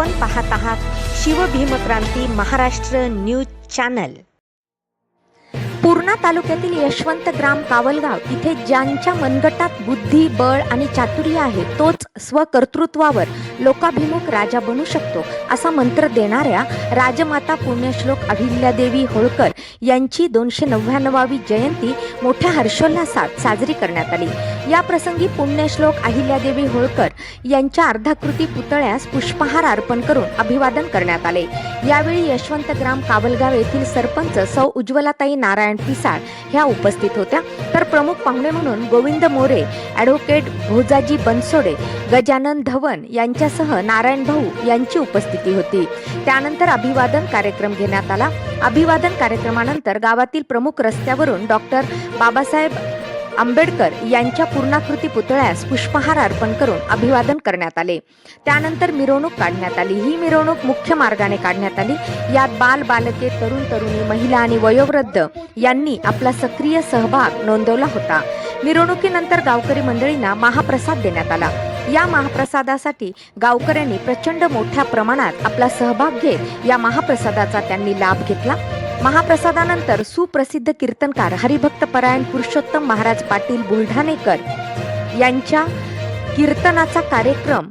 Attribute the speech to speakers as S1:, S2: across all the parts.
S1: आपण पाहत आहात शिवभीमक्रांती महाराष्ट्र न्यूज चॅनल. पूर्णा तालुक्यातील यशवंत ग्राम कावलगाव इथे ज्यांच्या मनगटात बुद्धी बळ आणि चातुर्य आहे तोच स्वकर्तृत्वावर लोकाभिमुख राजा बनू शकतो असा मंत्र देणाऱ्या राजमाता पुण्यश्लोक अहिल्यादेवी होळकर यांची दोनशे नव्याण्णवावी जयंती मोठ्या हर्षोल्लासात साजरी करण्यात आली. या प्रसंगी पुण्यश्लोक अहिल्यादेवी होळकर यांच्या अर्धाकृती पुतळ्यास पुष्पहार अर्पण करून अभिवादन करण्यात आले. यावेळी यशवंतग्राम कावलगाव येथील सरपंच सौ उज्ज्वलाताई नारायण पिसाळ ह्या उपस्थित होत्या. तर प्रमुख पाहुणे म्हणून गोविंद मोरे ॲडव्होकेट भोजाजी बनसोडे गजानन धवन यांच्या यांच्यासह नारायण भाऊ यांची उपस्थिती होती. त्यानंतर अभिवादन कार्यक्रम घेण्यात आला. अभिवादन कार्यक्रमानंतर गावातील प्रमुख रस्त्यावरून डॉक्टर बाबासाहेब आंबेडकर यांच्या पूर्णाकृती पुतळ्यास पुष्पहार अर्पण करून अभिवादन करण्यात आले. त्यानंतर मिरवणूक काढण्यात आली. ही मिरवणूक मुख्य मार्गाने काढण्यात आली. यात बाल बालके तरुण तरुणी महिला आणि वयोवृद्ध यांनी आपला सक्रिय सहभाग नोंदवला होता. मिरवणुकीनंतर गावकरी मंडळींना महाप्रसाद देण्यात आला. या महाप्रसादासाठी गावकऱ्यांनी प्रचंड मोठ्या प्रमाणात आपला सहभाग घेत या महाप्रसादाचा त्यांनी लाभ घेतला. महाप्रसादानंतर सुप्रसिद्ध कीर्तनकार हरिभक्त परायण पुरुषोत्तम महाराज पाटील बुलढाणेकर यांच्या कीर्तनाचा कार्यक्रम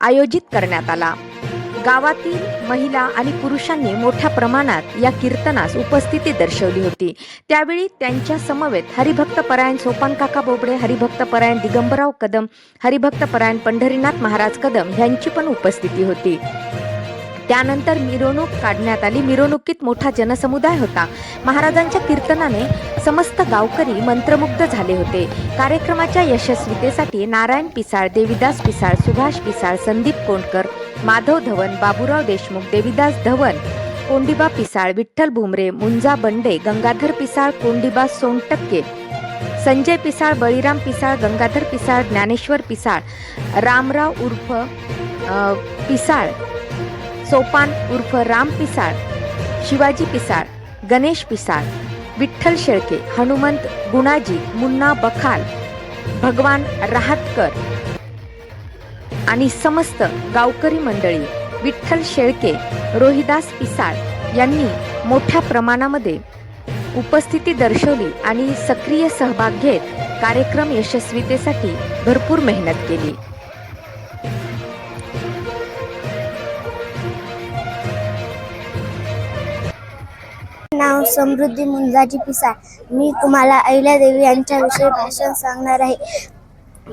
S1: आयोजित करण्यात आला. गावातील महिला आणि पुरुषांनी मोठ्या प्रमाणात या कीर्तनास उपस्थिती दर्शवली होती. त्यावेळी त्यांच्या समवेत हरिभक्त परायण सोपान काका बोबडे हरिभक्त परायण दिगंबराव कदम हरिभक्त परायण पंढरीनाथ महाराज कदम यांची पण उपस्थिती होती. त्यानंतर मिरवणूक काढण्यात आली. मिरवणुकीत मोठा जनसमुदाय होता. महाराजांच्या कीर्तनाने समस्त गावकरी मंत्रमुग्ध झाले होते. कार्यक्रमाच्या यशस्वीतेसाठी नारायण पिसाळ देविदास पिसाळ सुभाष पिसाळ संदीप कोंडकर माधव धवन बाबूराव देशमुख देविदास धवन कोंडिबा पिसाळ विठ्ठल भुमरे मुंजा बंडे गंगाधर पिसाळ कोंडिबा सोनटक्के संजय पिसाळ बळीराम पिसाळ गंगाधर पिसाळ ज्ञानेश्वर पिसाळ रामराव उर्फ पिसाळ सोपान उर्फ राम पिसाळ शिवाजी पिसाळ गणेश पिसाळ विठ्ठल शेळके हनुमंत गुणाजी मुन्ना बखाल भगवान राहतकर आणि समस्त गावकरी मंडळी विठ्ठल शेळके रोहिदास पिसाळ यांनी मोठ्या प्रमाणामध्ये उपस्थिती दर्शवली आणि सक्रिय सहभाग घेत कार्यक्रम यशस्वीतेसाठी भरपूर मेहनत केली.
S2: नाव समृद्धी मुंजाजी पिसाळ मी तुम्हाला अहिल्यादेवी यांच्याविषयी भाषण सांगणार आहे.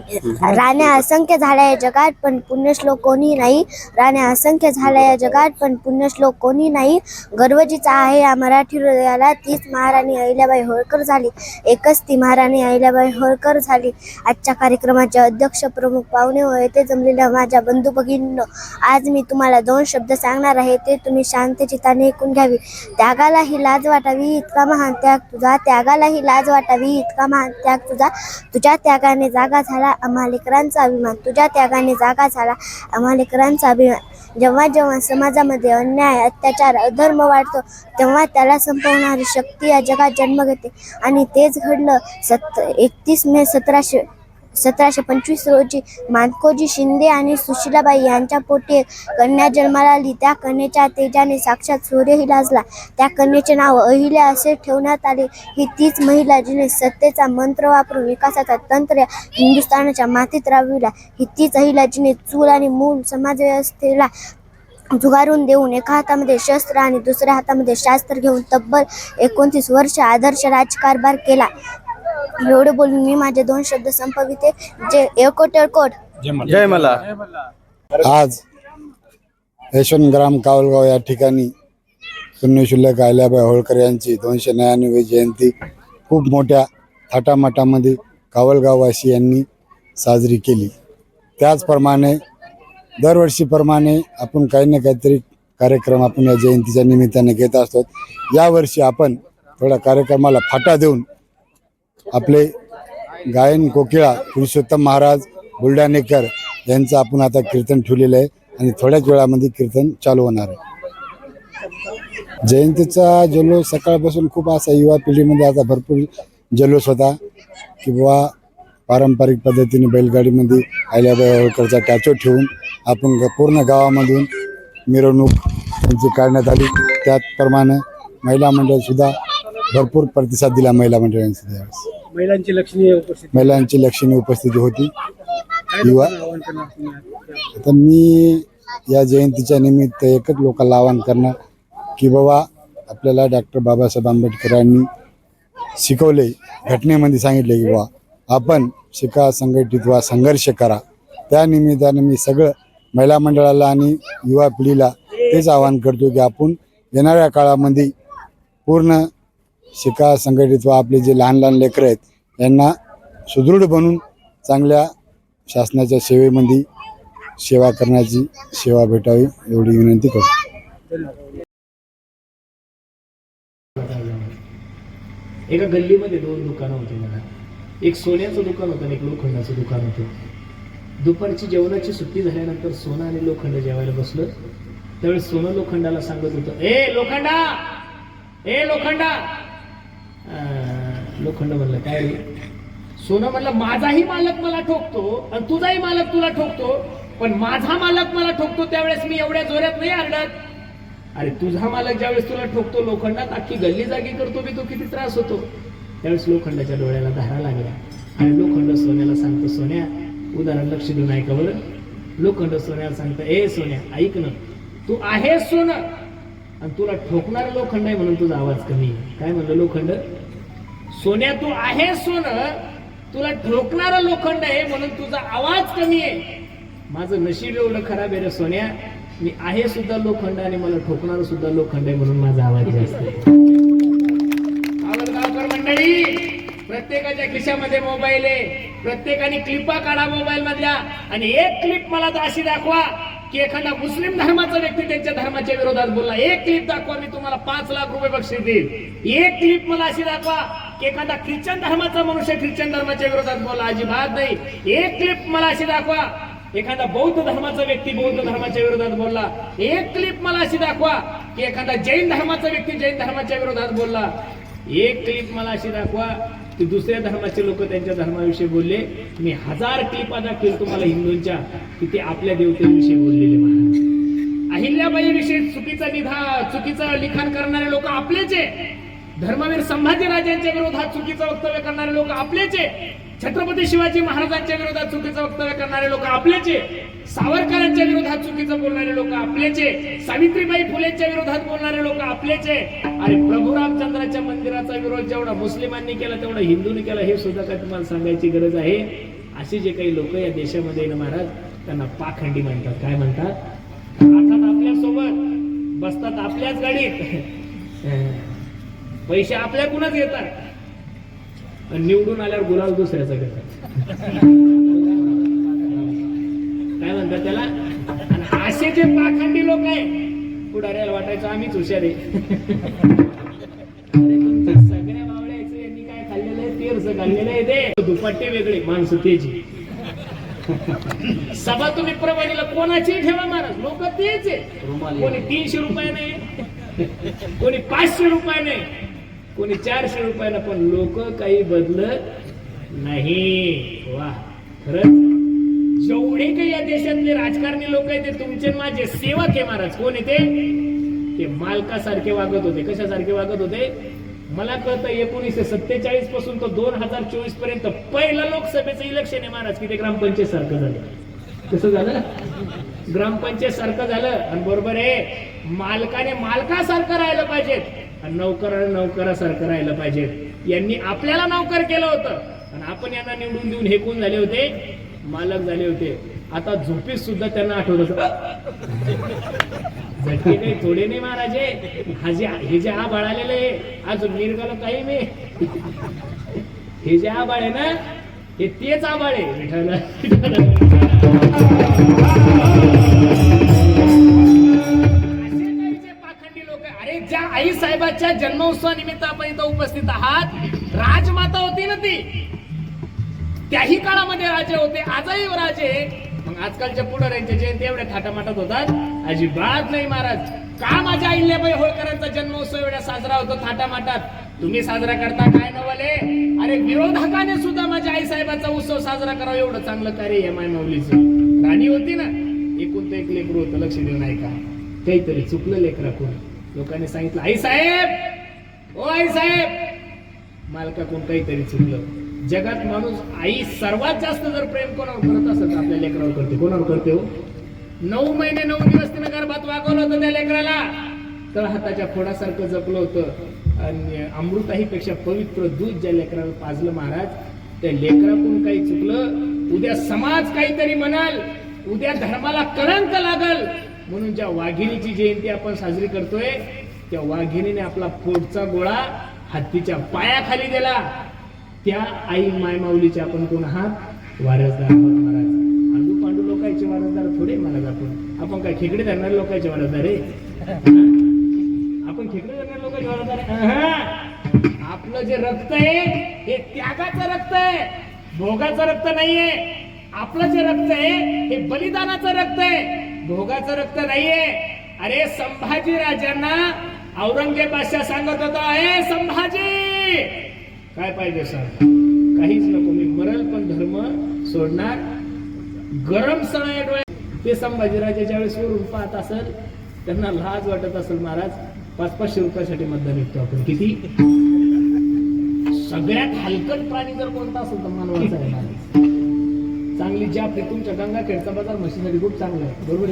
S2: राण्या असंख्य झाल्या या जगात पण पुण्यश्लोक कोणी नाही. राण्या असंख्य झाल्या या जगात पण पुण्यश्लोक कोणी नाही. गर्वजीचा आहे या मराठी हृदयाला तीच महाराणी अहिल्याबाई होळकर झाली. एकच ती महाराणी अहिल्याबाई होळकर झाली. आजच्या कार्यक्रमाचे अध्यक्ष प्रमुख पाहुणे व येथे जमलेल्या माझ्या बंधू भगिनींनो आज मी तुम्हाला दोन शब्द सांगणार आहे ते तुम्ही शांतचिताने ऐकून घ्यावी. त्यागालाही लाज वाटावी इतका महान त्याग तुझा. त्यागालाही लाज वाटावी इतका महान त्याग तुझा. तुझ्या त्यागाने जागा झाला. आम्हा लेकरांचा अभिमान. तुझ्या त्यागाने जागा झाला. आम्हा लेकरांचा अभिमान. जेव्हा जेव्हा समाजामध्ये अन्याय अत्याचार अधर्म वाढतो तेव्हा त्याला संपवणारी शक्ती या जगात जन्म घेते. आणि तेच घडलं सत एकतीस मे सतराशे सतराशे पंचवीस रोजी मानकोजी शिंदे आणि सुशीलाबाई यांच्या पोटी एक कन्या जन्माला आली. त्या कन्येच्या तेजाने साक्षात सूर्यही लाजला. त्या कन्येचे नाव अहिल्या असे ठेवण्यात आले. ही तीच महिला जिने सत्तेचा मंत्र वापरून विकासाचा तंत्र हिंदुस्थानाच्या मातीत राबविला. ही तीच अहिल्या जिने चूल आणि मूल समाजव्यवस्थेला जुगारून देऊन एका हातामध्ये शस्त्र आणि दुसऱ्या हातामध्ये शास्त्र घेऊन तब्बल एकोणतीस वर्ष आदर्श राजकारभार केला. एवढं बोलून मी माझे दोन शब्द संपविते. जे एकोट एकोट
S3: जय मला
S4: आज यशवंतग्राम कावलगाव या ठिकाणी पुण्यशुल्क अहिल्याबाई होळकर यांची दोनशे न्यायाण्णवी जयंती खूप मोठ्या थाटामाटामध्ये कावलगाववासी यांनी साजरी केली. त्याचप्रमाणे दरवर्षीप्रमाणे आपण काही ना काहीतरी कार्यक्रम आपण या जयंतीच्या निमित्ताने घेत असतो. यावर्षी आपण थोड्या कार्यक्रमाला फाटा देऊन आपले गायन कोकिळा पुरुषोत्तम महाराज बुलढाणेकर यांचं आपण आता कीर्तन ठेवलेलं आहे आणि थोड्याच वेळामध्ये कीर्तन चालू होणार आहे. जयंतीचा जल्लोष सकाळपासून खूप असा युवा पिढीमध्ये आता भरपूर जल्लोष होता की बुवा पारंपरिक पद्धतीने बैलगाडीमध्ये अहिल्याबाई होळकरचा टॅचो ठेवून आपण पूर्ण गावामधून मिरवणूक त्यांची काढण्यात आली. त्याचप्रमाणे महिला मंडळसुद्धा भरपूर प्रतिसाद दिला महिला मंडळांनी सुद्धा
S3: महिलांची लक्षणीय उपस्थिती?
S4: महिलांची लक्षणीय उपस्थिती होती.
S3: काय
S4: युवा-
S3: लोकांना आवाहन करणार तुम्ही? आज?
S4: आता मी या जयंतीच्या निमित्त एकच लोकांना आवाहन करणार की बाबा आपल्याला डॉक्टर बाबासाहेब आंबेडकरांनी शिकवले घटनेमध्ये सांगितले की बाबा आपण शिका संघटित व्हा संघर्ष करा. त्या निमित्तानं मी सगळं महिला मंडळाला आणि युवा पिढीला तेच आवाहन करतो की आपण येणाऱ्या काळामध्ये पूर्ण शिका संघटित व आपले जे लहान लहान लेकरं आहेत यांना सुदृढ बनून चांगल्या शासनाच्या सेवेमध्ये सेवा करण्याची सेवा भेटावी एवढी विनंती करतो.
S5: एका गल्लीमध्ये दोन दुकानं होती मला. एक सोन्याचं दुकान होतं आणि एक लोखंडाचं दुकान होतं. दुपारची जेवणाची सुट्टी झाल्यानंतर सोनं आणि लोखंड जेवायला बसलो. त्यावेळेस सोनं लोखंडाला सांगत होतं ए लोखंडा! ए लोखंडा! लोखंड म्हणलं काय? सोनं म्हणलं माझाही मालक मला ठोकतो आणि तुझाही मालक तुला ठोकतो पण माझा मालक मला ठोकतो त्यावेळेस मी एवढ्या जोरात नाही आरडत. अरे तुझा मालक ज्यावेळेस तुला ठोकतो लोखंडात अख्खी गल्ली जागी करतो मी तो किती त्रास होतो. त्यावेळेस लोखंडाच्या डोळ्याला धारा लागल्या. आणि लोखंड सोन्याला सांगतो सोन्या उदाहरण लक्ष देऊन ऐका बरं. लोखंड सोन्याला सांगतं ए सोन्या ऐक ना. तू आहेस सोनं. आणि तुला ठोकणार लोखंड आहे म्हणून तुझा आवाज कमी आहे. काय म्हणलं लोखंड? सोन्या तू आहे सोनं तुला ठोकणारं लोखंड आहे म्हणून तुझा आवाज कमी आहे. माझं नशीब एवढं खराब आहे रे सोन्या. मी आहे सुद्धा लोखंड आणि मला ठोकणार सुद्धा लोखंड आहे म्हणून माझा आवाज जास्त आहे. मंडळी. प्रत्येकाच्या खिशामध्ये मोबाईल आहे. प्रत्येकाने क्लिपा काढा मोबाईल मधल्या आणि एक क्लिप मला अशी दाखवा. की एखादा मुस्लिम धर्माचा व्यक्ती त्यांच्या धर्माच्या विरोधात बोलला एक क्लिप दाखवा मी तुम्हाला पाच लाख रुपये बक्षीस देईल एक क्लिप मला अशी दाखवा की एखादा ख्रिश्चन धर्माचा मनुष्य ख्रिश्चन धर्माच्या विरोधात बोलला अजिबात नाही. एक क्लिप मला अशी दाखवा एखादा बौद्ध धर्माचा व्यक्ती बौद्ध धर्माच्या विरोधात बोलला एक क्लिप मला अशी दाखवा की एखादा जैन धर्माचा व्यक्ती जैन धर्माच्या विरोधात बोलला. एक क्लिप मला अशी दाखवा ते दुसऱ्या धर्माचे लोक त्यांच्या धर्माविषयी बोलले मी हजार क्लिप दाखवेल तुम्हाला हिंदूंच्या की ते आपल्या देवतेविषयी बोललेले महाराज अहिल्याबाई विषयी चुकीचा निधा चुकीचं लिखाण करणारे लोक आपलेच आहे धर्मवीर संभाजीराजांच्या विरोधात चुकीचं वक्तव्य करणारे लोक आपलेच आहे छत्रपती शिवाजी महाराजांच्या विरोधात चुकीचं वक्तव्य करणारे लोक आपलेचे सावरकरांच्या विरोधात चुकीचं बोलणारे लोक आपलेचे सावित्रीबाई फुलेंच्या विरोधात बोलणारे लोक आपलेच आहे आणि प्रभू रामचंद्र मंदिराचा विरोध जेवढा मुस्लिमांनी केला तेवढा हिंदूंनी केला हे सुद्धा काय तुम्हाला सांगायची गरज आहे? असे जे काही लोक या देशामध्ये ना महाराज त्यांना पाखंडी म्हणतात. काय म्हणतात? अर्थात आपल्यासोबत बसतात आपल्याच गाडीत. पैसे आपल्याकडूनच येतात निवडून आल्यावर गुलाल दुसऱ्याचा घेतात. काय म्हणतात त्याला? आणि असे जे पाखंडी लोक आहे पुढाऱ्याला वाटायचं आम्हीच हुशार आहे. खाल्लेलं आहे ते दुपट्टे वेगळे माणसं तेची सभा तुम्ही प्रबळीला कोणाची ठेवा महाराज? लोक तेच आहे कोणी तीनशे रुपयाने कोणी पाचशे रुपयाने कोणी चारशे रुपयाने पण लोक काही बदलत नाही. वा खरंच. जेवढे काही या देशातले राजकारणी लोक आहेत ते तुमचे माझे सेवक आहे महाराज. कोण येते ते मालकासारखे वागत होते. कशासारखे वागत होते? मला कळतं एकोणीसशे सत्तेचाळीसपासून तर दोन हजार चोवीसपर्यंत पहिलं लोकसभेचं इलेक्शन आहे महाराज की ते ग्रामपंचायत सारखं झालं. कसं झालं ग्रामपंचायत सारखं झालं आणि बरोबर आहे मालकाने मालकासारखं राहिलं पाहिजेत आणि नौकराने नौकरासारखं राहिलं पाहिजेत. यांनी आपल्याला नौकर केलं होतं आणि आपण यांना निवडून देऊन हे कोण झाले होते? मालक झाले होते. आता झोपीत सुद्धा त्यांना आठवत झटके थोडे नाही महाराजे. हा जे हे जे आबाळ आलेलं आहे आज मिरगाला काही नाही. हे जे आबाळ आहे ना हे तेच आबाळ आहे. विठाला जे पाखंडी लोक अरे ज्या आई साहेबाच्या जन्मोत्सवानिमित्त आपण इथं उपस्थित आहात राजमाता होती ना ती. त्याही काळामध्ये राजे होते आजही राजे. मग आजकालच्या पुढाऱ्यांचे जयंती एवढ्या थाटामाटात होतात अजिबात नाही महाराज. का माझ्या अहिल्याबाई होळकरांचा जन्मोत्सव एवढा साजरा होतो थाटामाटात? तुम्ही साजरा करता काय नवले? अरे विरोधकाने सुद्धा माझ्या आई साहेबाचा उत्सव साजरा करावा एवढं चांगलं कार्य आहे माय माऊलीचं. राणी होती ना? एकूण ते एक लेकरू होतं लक्ष देऊन ऐका काहीतरी चुकलं लेकराकडून. लोकांनी सांगितलं आई साहेब ओ आई साहेब मालका कोण काहीतरी चुकलं. जगात माणूस आई सर्वात जास्त जर प्रेम कोणावर करत असेल तर आपल्या लेकरावर करते. कोणावर करते हो? नऊ महिने नऊ दिवस तिने गर्भात वागवलं होतं त्या लेकराला. तर हाताच्या फोडासारखं जपलं होतं. आणि अमृताही पेक्षा पवित्र दूध ज्या लेकराला पाजलं महाराज त्या लेकराकडून काही चुकलं. उद्या समाज काहीतरी म्हणाल. उद्या धर्माला कलंक लागल. म्हणून ज्या वाघिणीची जयंती आपण साजरी करतोय त्या वाघिणीने आपला पोटचा गोळा हत्तीच्या पायाखाली दिला. त्या आई मायमाऊलीचे आपण कोण आहात? वारसदार महाराज. थोडे महाराज आपण आपण काय खेकडे धरणार लोकांच्या वारसदार रे आपण खेकडे धरणार लोकांच्या वारसदार आपलं जे रक्त आहे हे त्यागाचं रक्त आहे. भोगाचं रक्त नाहीये. आपलं जे रक्त आहे हे बलिदानाचं रक्त आहे. भोगाचं रक्त नाहीये. अरे संभाजी राजांना औरंगजेब बादशाह सांगत होता अरे संभाजी! काय पाहिजे सर काहीच नको. मी मरल पण धर्म सोडणार. गरम सण डोळे ते संभाजीराजे ज्यावेळेस वरून पाहत असेल त्यांना लाज वाटत असेल महाराज. पाच पाचशे रुपयासाठी मतदान विकतो आपण. किती? सगळ्यात हलकट प्राणी जर कोणता असेल तर मानवाचा आहे चांगली जाप आहे. तुमच्या गंगाखेडचा बाजार म्हशीसाठी खूप चांगला आहे. बरोबर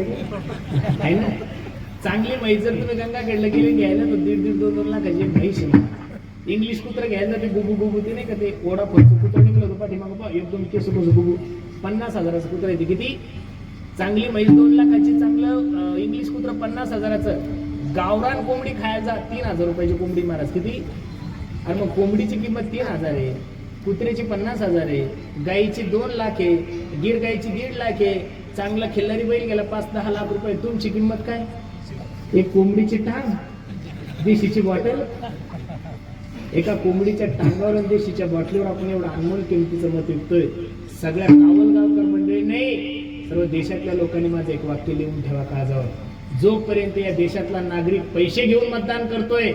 S5: आहे ना? चांगली म्हैस जर तुम्ही गंगाखेडला गेले घ्यायला तर दीड दीड दोन दोन लाखाची म्हैस आहे. इंग्लिश कुत्र घ्यायला ते गुबू गुबू ते नाही का ते ओढा फडचं कुत्र निघलं पाठीमागं. एक दोन केस गुबू. पन्नास हजाराचं कुत्र येते किती? चांगली म्हैस दोन लाखाची चांगलं इंग्लिश कुत्र पन्नास हजाराचं. गावरान कोंबडी खायचा तीन हजार रुपयाची कोंबडी महाराज. किती? अरे मग कोंबडीची किंमत तीन हजार आहे. कुत्र्याची पन्नास हजार आहे. गाईची दोन लाख आहे. गीर गाईची दीड लाख आहे. चांगला खिल्लारी बैल गेला पाच दहा लाख रुपये. तुमची किंमत काय? एक कोंबडीची टांग देशीची बॉटल. एका कोंबडीच्या टांगावर देशीच्या बॉटलीवर आपण एवढं अनमोल किमतीचं मत विकतोय. सगळ्या कावलगावकर मंडळी नाही. सर्व देशातल्या लोकांनी माझं एक वाक्य लिहून ठेवा काळजावर. जोपर्यंत या देशातला नागरिक पैसे घेऊन मतदान करतोय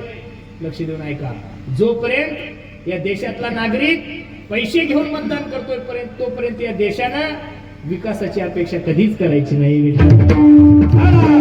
S5: लक्ष देऊन ऐका. जोपर्यंत या देशातला नागरिक पैसे घेऊन मतदान करतोय पर्यंत तोपर्यंत या देशानं विकासाची अपेक्षा कधीच करायची नाही